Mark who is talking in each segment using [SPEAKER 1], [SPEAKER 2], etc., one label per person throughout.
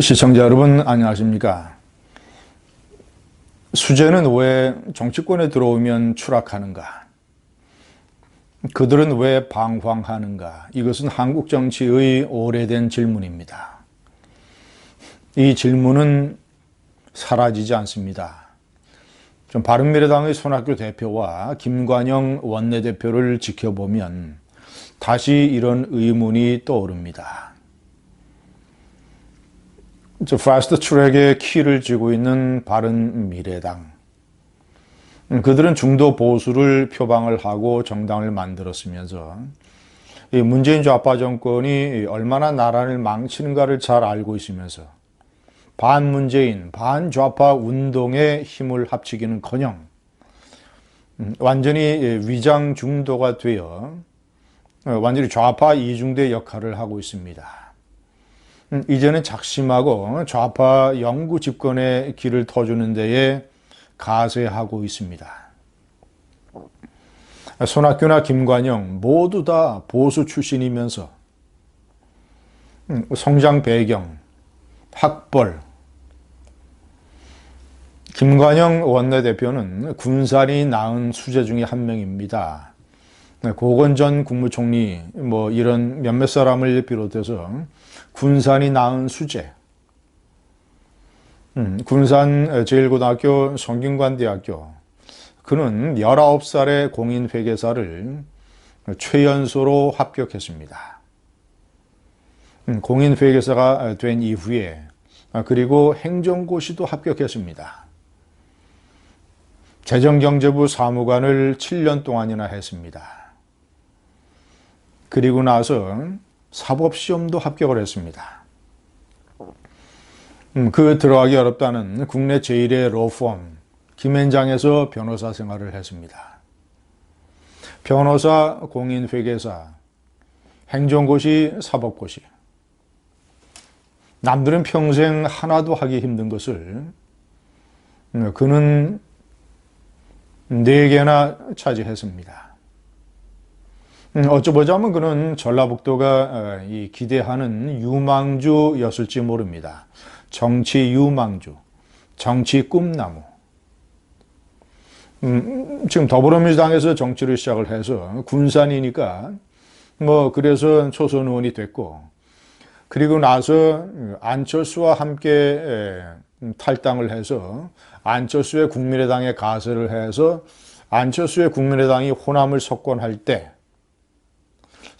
[SPEAKER 1] 시청자 여러분 안녕하십니까? 수재는 왜 정치권에 들어오면 추락하는가? 그들은 왜 방황하는가? 이것은 한국 정치의 오래된 질문입니다. 이 질문은 사라지지 않습니다. 좀 바른미래당의 손학규 대표와 김관영 원내대표를 지켜보면 다시 이런 의문이 떠오릅니다. 저 파스트 트랙의 키를 쥐고 있는 바른 미래당. 음, 그들은 중도 보수를 표방을 하고 정당을 만들었으면서 이 문재인 좌파 정권이 얼마나 나라를 망치는가를 잘 알고 있으면서 반문재인, 반좌파 운동에 힘을 합치기는커녕 음, 완전히 위장 중도가 되어 어, 완전히 좌파 이중대 역할을 하고 있습니다. 음, 이제는 작심하고 좌파 영구 집권의 길을 터주는 데에 가세하고 있습니다. 손학규나 김관영 모두 다 보수 출신이면서 음, 성장 배경, 학벌, 김관영 원내대표는 군산이 낳은 수재 중에 한 명입니다. 고건 전 국무총리 뭐 이런 몇몇 사람을 비롯해서 군산이 낳은 수재, 음, 군산 제1고등학교 성균관대학교, 그는 19살의 공인회계사를 최연소로 합격했습니다. 음, 공인회계사가 된 이후에 아, 그리고 행정고시도 합격했습니다. 재정경제부 사무관을 7년 동안이나 했습니다. 그리고 나서 사법시험도 합격을 했습니다. 음, 그 들어가기 어렵다는 국내 제1의 로펌 김앤장에서 변호사 생활을 했습니다. 변호사, 공인회계사, 행정고시, 사법고시. 남들은 평생 하나도 하기 힘든 것을 음, 그는 네 개나 차지했습니다. 음, 어쩌보자면 그는 전라북도가 어, 이 기대하는 유망주였을지 모릅니다. 정치 유망주, 정치 꿈나무. 음, 지금 더불어민주당에서 정치를 시작을 해서 군산이니까 뭐 그래서 초선 의원이 됐고 그리고 나서 안철수와 함께 탈당을 해서 안철수의 국민의당에 가세를 해서 안철수의 국민의당이 호남을 석권할 때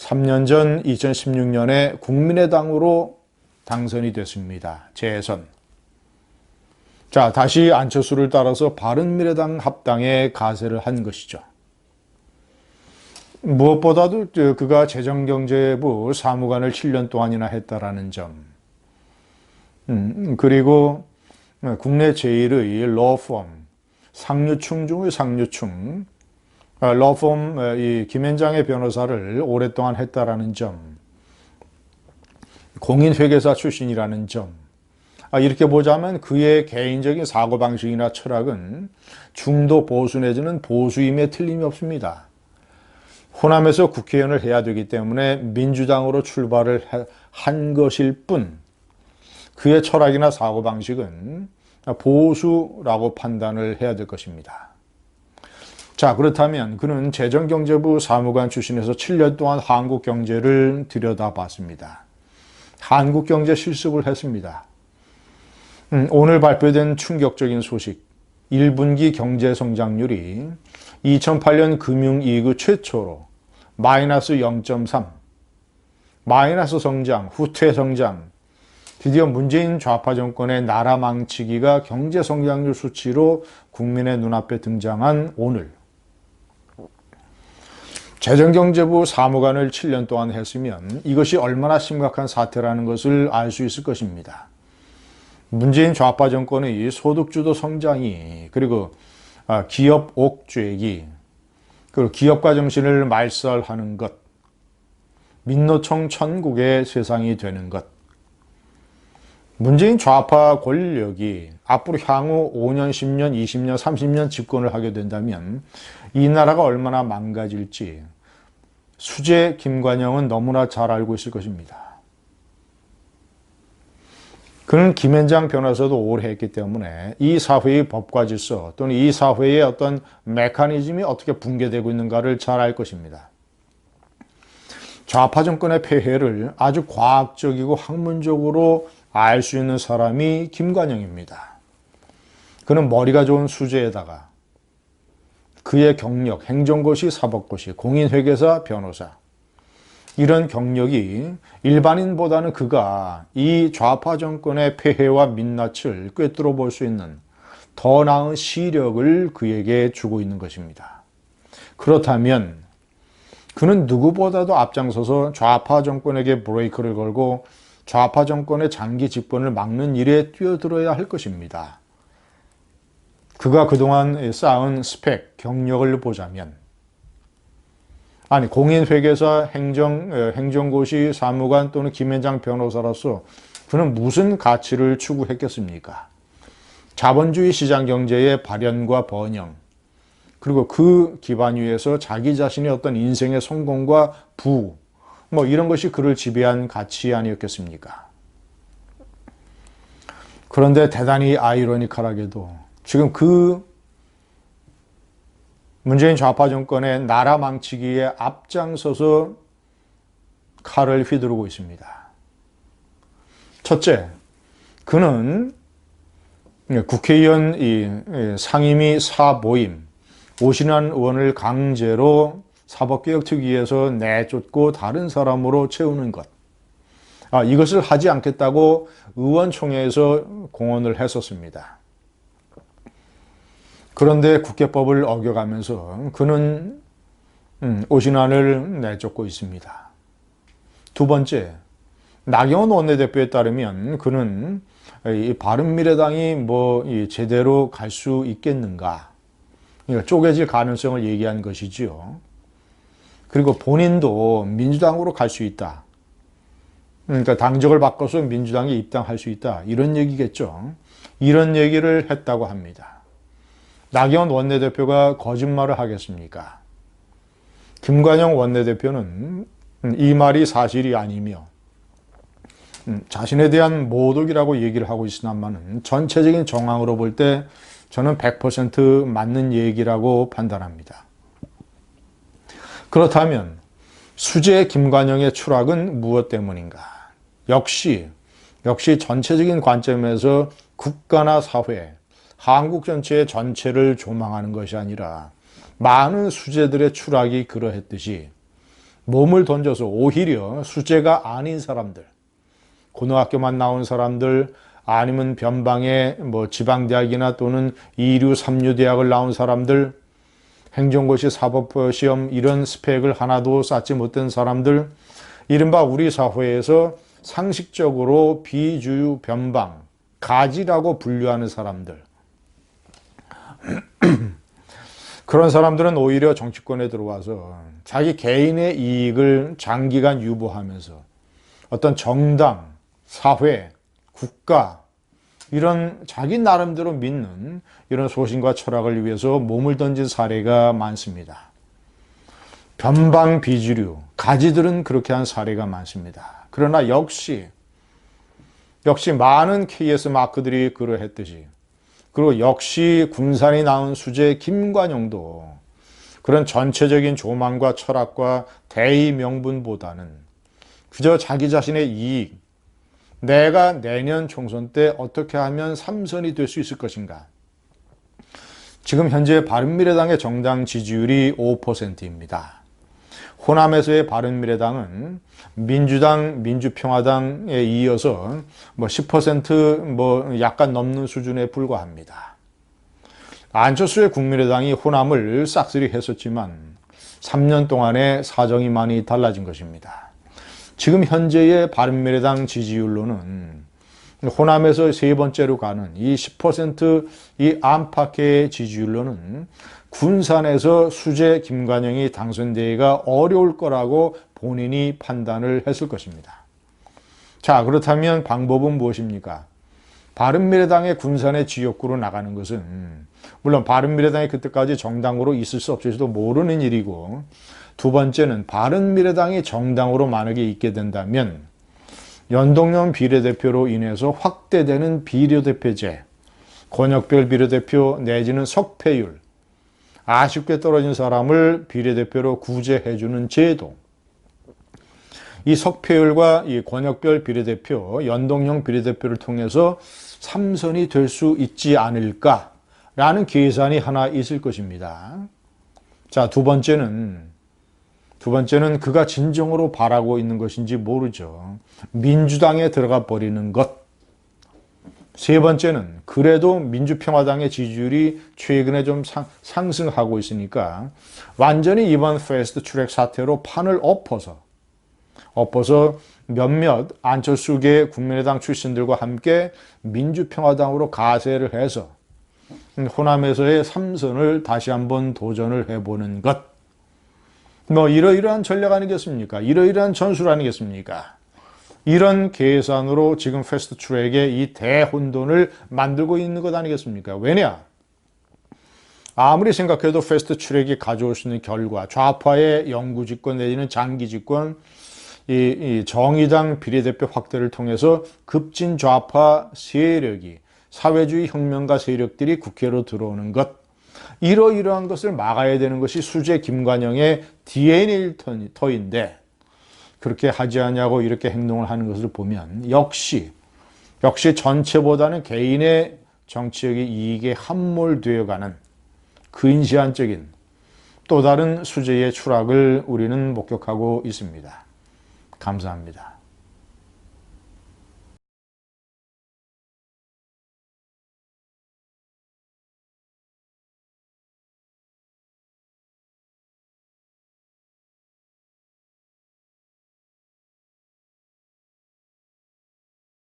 [SPEAKER 1] 3년 전 2016년에 국민의당으로 당선이 됐습니다. 재선. 자, 다시 안철수를 따라서 바른미래당 합당에 가세를 한 것이죠. 무엇보다도 그가 재정경제부 사무관을 7년 동안이나 했다라는 점. 음, 그리고 국내 제1의 로펌, 상류층 중의 상류층, 아, 러폼 이 김현장의 변호사를 오랫동안 했다라는 점, 공인회계사 출신이라는 점, 아, 이렇게 보자면 그의 개인적인 사고방식이나 철학은 중도 보수 내지는 보수임에 틀림이 없습니다. 호남에서 국회의원을 해야 되기 때문에 민주당으로 출발을 한 것일 뿐, 그의 철학이나 사고방식은 보수라고 판단을 해야 될 것입니다. 자, 그렇다면 그는 재정경제부 사무관 출신에서 7년 동안 한국 경제를 들여다봤습니다. 한국 경제 실습을 했습니다. 음, 오늘 발표된 충격적인 소식. 1분기 경제 성장률이 2008년 금융위기 최초로 마이너스 0.3, 마이너스 성장, 후퇴 성장, 드디어 문재인 좌파 정권의 나라 망치기가 경제 성장률 수치로 국민의 눈앞에 등장한 오늘. 재정경제부 사무관을 7년 동안 했으면 이것이 얼마나 심각한 사태라는 것을 알 수 있을 것입니다. 문재인 좌파 정권의 소득주도 성장이 그리고 아, 기업 옥죄기 그리고 기업가 정신을 말살하는 것 민노총 천국의 세상이 되는 것 문재인 좌파 권력이 앞으로 향후 5년, 10년, 20년, 30년 집권을 하게 된다면 이 나라가 얼마나 망가질지 수재 김관영은 너무나 잘 알고 있을 것입니다. 그는 김현장 변호사도 오래 했기 때문에 이 사회의 법과 질서 또는 이 사회의 어떤 메커니즘이 어떻게 붕괴되고 있는가를 잘 알 것입니다. 좌파 정권의 폐해를 아주 과학적이고 학문적으로 알 수 있는 사람이 김관영입니다. 그는 머리가 좋은 수재에다가 그의 경력, 행정고시, 사법고시, 공인회계사, 변호사 이런 경력이 일반인보다는 그가 이 좌파 정권의 폐해와 민낯을 꿰뚫어 볼 수 있는 더 나은 시력을 그에게 주고 있는 것입니다. 그렇다면 그는 누구보다도 앞장서서 좌파 정권에게 브레이크를 걸고 좌파 정권의 장기 집권을 막는 일에 뛰어들어야 할 것입니다. 그가 그동안 쌓은 스펙, 경력을 보자면 아니 공인회계사 행정 어, 행정고시 사무관 또는 김현장 변호사로서 그는 무슨 가치를 추구했겠습니까? 자본주의 시장 경제의 발현과 번영 그리고 그 기반 위에서 자기 자신의 어떤 인생의 성공과 부 뭐 이런 것이 그를 지배한 가치 아니었겠습니까? 그런데 대단히 아이러니컬하게도 지금 그 문재인 좌파 정권의 나라 망치기에 앞장서서 칼을 휘두르고 있습니다. 첫째, 그는 국회의원 상임위 사모임 오신환 의원을 강제로 사법개혁 특위에서 내쫓고 다른 사람으로 채우는 것. 아, 이것을 하지 않겠다고 의원총회에서 공언을 했었습니다. 그런데 국회법을 어겨가면서 그는 음, 오신환을 내쫓고 있습니다. 두 번째, 나경원 원내대표에 따르면 그는 이 바른미래당이 뭐 제대로 갈 수 있겠는가? 그러니까 쪼개질 가능성을 얘기한 것이지요. 그리고 본인도 민주당으로 갈 수 있다. 그러니까 당적을 바꿔서 민주당에 입당할 수 있다. 이런 얘기겠죠. 이런 얘기를 했다고 합니다. 나경원 원내대표가 거짓말을 하겠습니까? 김관영 원내대표는 이 말이 사실이 아니며 음, 자신에 대한 모독이라고 얘기를 하고 있으나마는 전체적인 정황으로 볼 때 저는 100% 맞는 얘기라고 판단합니다. 그렇다면 수재 김관영의 추락은 무엇 때문인가? 역시 역시 전체적인 관점에서 국가나 사회 한국 전체의 전체를 조망하는 것이 아니라 많은 수재들의 추락이 그러했듯이 몸을 던져서 오히려 수재가 아닌 사람들, 고등학교만 나온 사람들, 아니면 변방의 뭐 지방대학이나 또는 이류, 삼류 대학을 나온 사람들, 행정고시 사법시험 이런 스펙을 하나도 쌓지 못한 사람들, 이른바 우리 사회에서 상식적으로 비주유, 변방, 가지라고 분류하는 사람들, 그런 사람들은 오히려 정치권에 들어와서 자기 개인의 이익을 장기간 유보하면서 어떤 정당, 사회, 국가 이런 자기 나름대로 믿는 이런 소신과 철학을 위해서 몸을 던진 사례가 많습니다. 변방 비주류, 가지들은 그렇게 한 사례가 많습니다. 그러나 역시 역시 많은 KS 마크들이 그러했듯이 그리고 역시 군산이 낳은 수제 김관용도 그런 전체적인 조망과 철학과 대의 명분보다는 그저 자기 자신의 이익, 내가 내년 총선 때 어떻게 하면 삼선이 될 수 있을 것인가. 지금 현재 바른미래당의 정당 지지율이 5%입니다. 호남에서의 바른미래당은 민주당, 민주평화당에 이어서 뭐 10%뭐 약간 넘는 수준에 불과합니다. 안철수의 국민의당이 호남을 싹쓸이 했었지만 3년 동안의 사정이 많이 달라진 것입니다. 지금 현재의 바른미래당 지지율로는 호남에서 세 번째로 가는 이 10%이 안팎의 지지율로는 군산에서 수재 김관영이 당선되기가 어려울 거라고 본인이 판단을 했을 것입니다. 자, 그렇다면 방법은 무엇입니까? 바른미래당의 군산의 지역구로 나가는 것은 물론 바른미래당이 그때까지 정당으로 있을 수 없을지도 모르는 일이고 두 번째는 바른미래당이 정당으로 만약에 있게 된다면 연동형 비례대표로 인해서 확대되는 비례대표제, 권역별 비례대표 내지는 석패율, 아쉽게 떨어진 사람을 비례대표로 구제해주는 제도, 이 석패율과 이 권역별 비례대표, 연동형 비례대표를 통해서 삼선이 될 수 있지 않을까라는 계산이 하나 있을 것입니다. 자, 두 번째는 두 번째는 그가 진정으로 바라고 있는 것인지 모르죠. 민주당에 들어가 버리는 것. 세 번째는 그래도 민주평화당의 지지율이 최근에 좀 상, 상승하고 있으니까 완전히 이번 패스트 트랙 사태로 판을 엎어서 엎어서 몇몇 안철수계 국민의당 출신들과 함께 민주평화당으로 가세를 해서 호남에서의 삼선을 다시 한번 도전을 해보는 것. 뭐 이러이러한 전략 아니겠습니까? 이러이러한 전술 아니겠습니까? 이런 계산으로 지금 패스트 트랙의 이 대혼돈을 만들고 있는 것 아니겠습니까? 왜냐? 아무리 생각해도 패스트 트랙이 가져올 수 있는 결과, 좌파의 영구 집권 내지는 장기 집권, 이, 이 정의당 비례대표 확대를 통해서 급진 좌파 세력이 사회주의 혁명가 세력들이 국회로 들어오는 것 이러이러한 것을 막아야 되는 것이 수재 김관영의 DNA 터인데 그렇게 하지 않냐고 이렇게 행동을 하는 것을 보면 역시 역시 전체보다는 개인의 정치적인 이익에 함몰되어가는 근시안적인 또 다른 수재의 추락을 우리는 목격하고 있습니다. 감사합니다.